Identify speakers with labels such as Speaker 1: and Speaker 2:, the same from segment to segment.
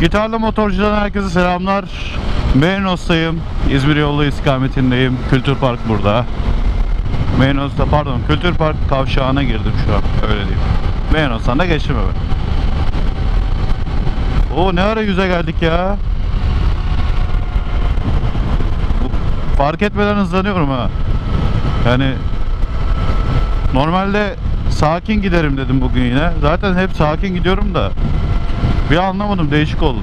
Speaker 1: Gitarlı motorcudan herkese selamlar. Merinos'tayım. İzmir yolu istikametindeyim. Kültür Park burada. Merinos'ta pardon Kültür Park kavşağına girdim şu an. Öyle diyeyim. Merinos'tan da geçtim hemen. Oo ne ara yüze geldik ya. Fark etmeden hızlanıyorum ha. Yani normalde sakin giderim dedim bugün yine. Zaten hep sakin gidiyorum da bir anlamadım değişik oldu.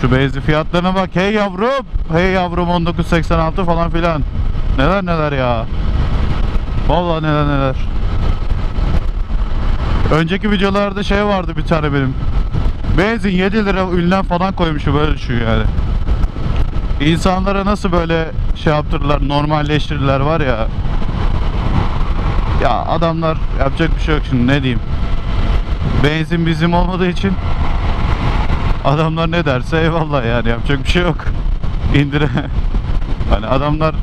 Speaker 1: Şu benzin fiyatlarına bak. Hey yavrum. Hey yavrum 1986 falan filan. Neler neler ya. Vallahi neler neler. Önceki videolarda şey vardı bir tane benim. Benzin 7 lira ünlem falan koymuşum böyle düşün yani. İnsanlara nasıl böyle şey yaptırdılar, normalleştirdiler var ya. Ya adamlar yapacak bir şey yok şimdi ne diyeyim. Benzin bizim olmadığı için adamlar ne derse eyvallah yani yapacak bir şey yok. İndire. Hani adamlar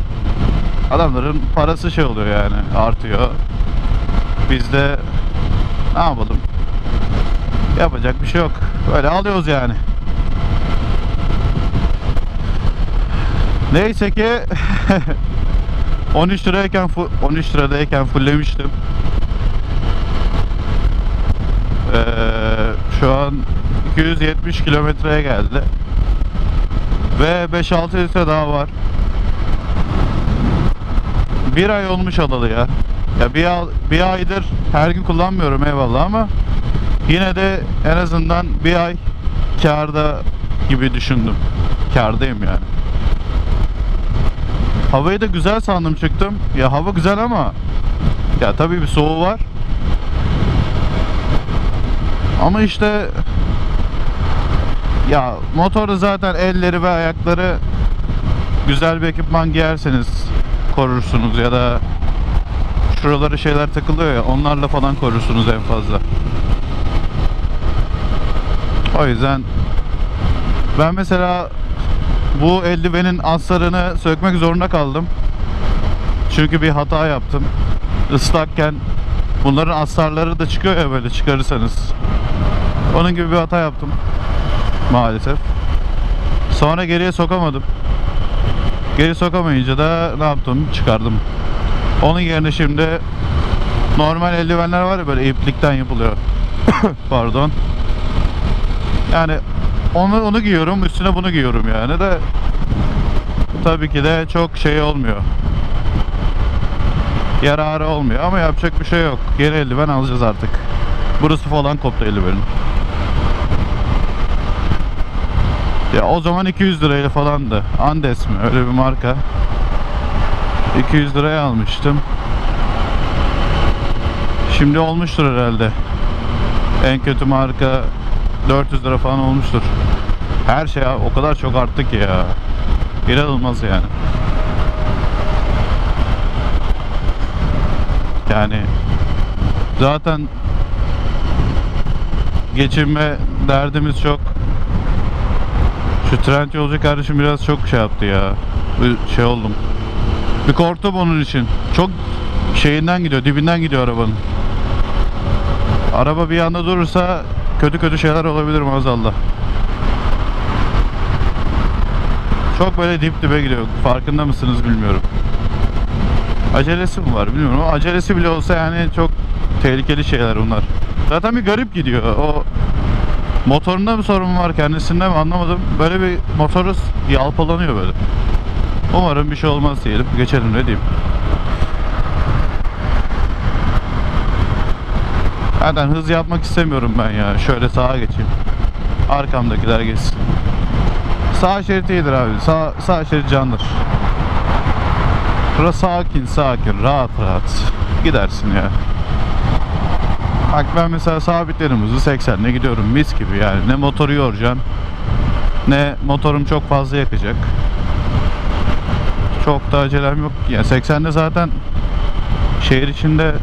Speaker 1: adamların parası şey oluyor yani artıyor. Biz de ne yapalım? Yapacak bir şey yok. Böyle alıyoruz yani. Neyse ki 13 lirayken fu- 13 liradayken fulllemiştim. Ee, şu an 270 kilometreye geldi. Ve 5-6 litre daha var. Bir ay olmuş alalı ya. Ya bir, bir aydır her gün kullanmıyorum eyvallah ama yine de en azından bir ay karda gibi düşündüm. Kardayım yani. Havayı da güzel sandım çıktım. Ya hava güzel ama ya tabii bir soğuğu var. Ama işte ya motoru zaten elleri ve ayakları güzel bir ekipman giyerseniz korursunuz ya da şuraları şeyler takılıyor ya onlarla falan korursunuz en fazla. O yüzden ben mesela bu eldivenin astarını sökmek zorunda kaldım. Çünkü bir hata yaptım. Islakken bunların astarları da çıkıyor ya böyle çıkarırsanız. Onun gibi bir hata yaptım. Maalesef. Sonra geriye sokamadım. Geri sokamayınca da ne yaptım? Çıkardım. Onun yerine şimdi normal eldivenler var ya böyle iplikten yapılıyor. Pardon. Yani onu onu giyiyorum, üstüne bunu giyiyorum yani de tabii ki de çok şey olmuyor. Yararı olmuyor ama yapacak bir şey yok. Yeni eldiven alacağız artık. Burası falan koptu eldivenin. Ya o zaman 200 lirayla falandı. Andes mi? Öyle bir marka. 200 liraya almıştım. Şimdi olmuştur herhalde. En kötü marka 400 lira falan olmuştur. Her şey o kadar çok arttı ki ya. İnanılmaz yani. Yani zaten geçinme derdimiz çok. Şu trend yolcu kardeşim biraz çok şey yaptı ya. Şey oldum. Bir korktum onun için. Çok şeyinden gidiyor, dibinden gidiyor arabanın. Araba bir anda durursa kötü kötü şeyler olabilir maazallah. Çok böyle dip dibe gidiyor. Farkında mısınız bilmiyorum. Acelesi mi var bilmiyorum ama acelesi bile olsa yani çok tehlikeli şeyler bunlar. Zaten bir garip gidiyor. O motorunda mı sorun var kendisinde mi anlamadım. Böyle bir motoru yalpalanıyor böyle. Umarım bir şey olmaz diyelim. Geçelim ne diyeyim. Zaten hız yapmak istemiyorum ben ya. Şöyle sağa geçeyim. Arkamdakiler geçsin. Sağ şerit iyidir abi. Sağ, sağ şerit candır. Sakin sakin rahat rahat gidersin ya. Bak ben mesela sabitlerim hızı 80'le gidiyorum mis gibi yani. Ne motoru yoracaksın ne motorum çok fazla yakacak. Çok da acelem yok. Yani 80'de zaten şehir içinde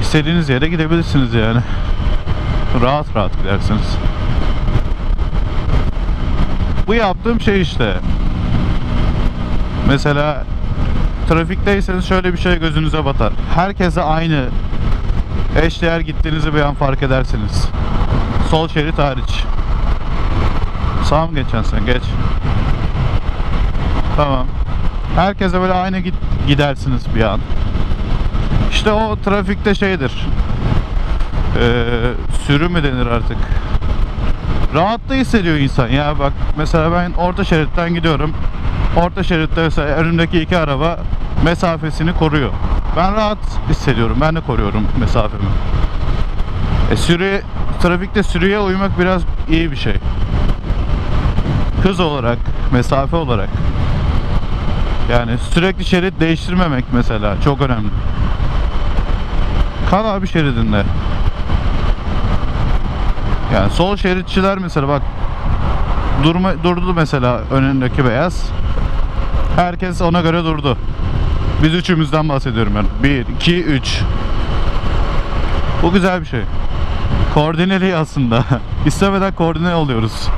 Speaker 1: istediğiniz yere gidebilirsiniz yani. Rahat rahat gidersiniz. Bu yaptığım şey işte. Mesela trafikteyseniz şöyle bir şey gözünüze batar. Herkese aynı eşdeğer gittiğinizi bir an fark edersiniz. Sol şerit hariç. Sağ mı geçeceksin sen? Geç. Tamam. Herkese böyle aynı git gidersiniz bir an. İşte o trafikte şeydir. Ee, sürü mü denir artık? Rahat da hissediyor insan ya bak mesela ben orta şeritten gidiyorum. Orta şeritte mesela önümdeki iki araba mesafesini koruyor. Ben rahat hissediyorum. Ben de koruyorum mesafemi. E sürü trafikte sürüye uymak biraz iyi bir şey. Hız olarak, mesafe olarak. Yani sürekli şerit değiştirmemek mesela çok önemli. Kal abi şeridinde. Yani sol şeritçiler mesela bak durma durdu mesela önündeki beyaz. Herkes ona göre durdu. Biz üçümüzden bahsediyorum yani. 1 2 3. Bu güzel bir şey. Koordineli aslında. İstemeden koordine oluyoruz.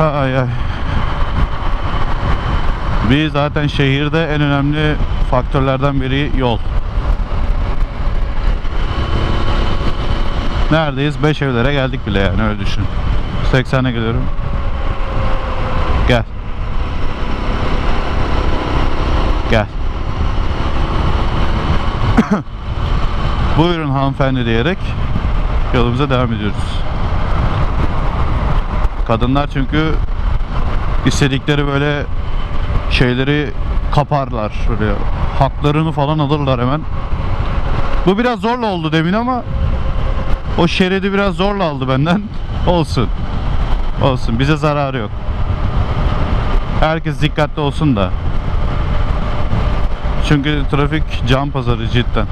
Speaker 1: Ay ay. Bir zaten şehirde en önemli faktörlerden biri yol. Neredeyiz? 5 evlere geldik bile yani öyle düşün. 80'e geliyorum. Gel. Gel. Buyurun hanımefendi diyerek yolumuza devam ediyoruz. Kadınlar çünkü istedikleri böyle şeyleri kaparlar. Böyle haklarını falan alırlar hemen. Bu biraz zorla oldu demin ama o şeridi biraz zorla aldı benden. Olsun. Olsun. Bize zararı yok. Herkes dikkatli olsun da. Çünkü trafik can pazarı cidden.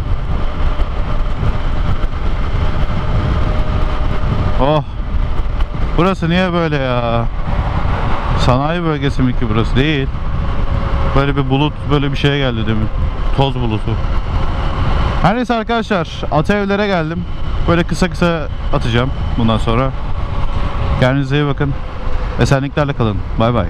Speaker 1: Oh. Burası niye böyle ya? Sanayi bölgesi mi ki burası? Değil. Böyle bir bulut, böyle bir şey geldi demin. Toz bulutu. Her neyse arkadaşlar, Atevlere geldim. Böyle kısa kısa atacağım bundan sonra. Kendinize iyi bakın. Esenliklerle kalın. Bay bay.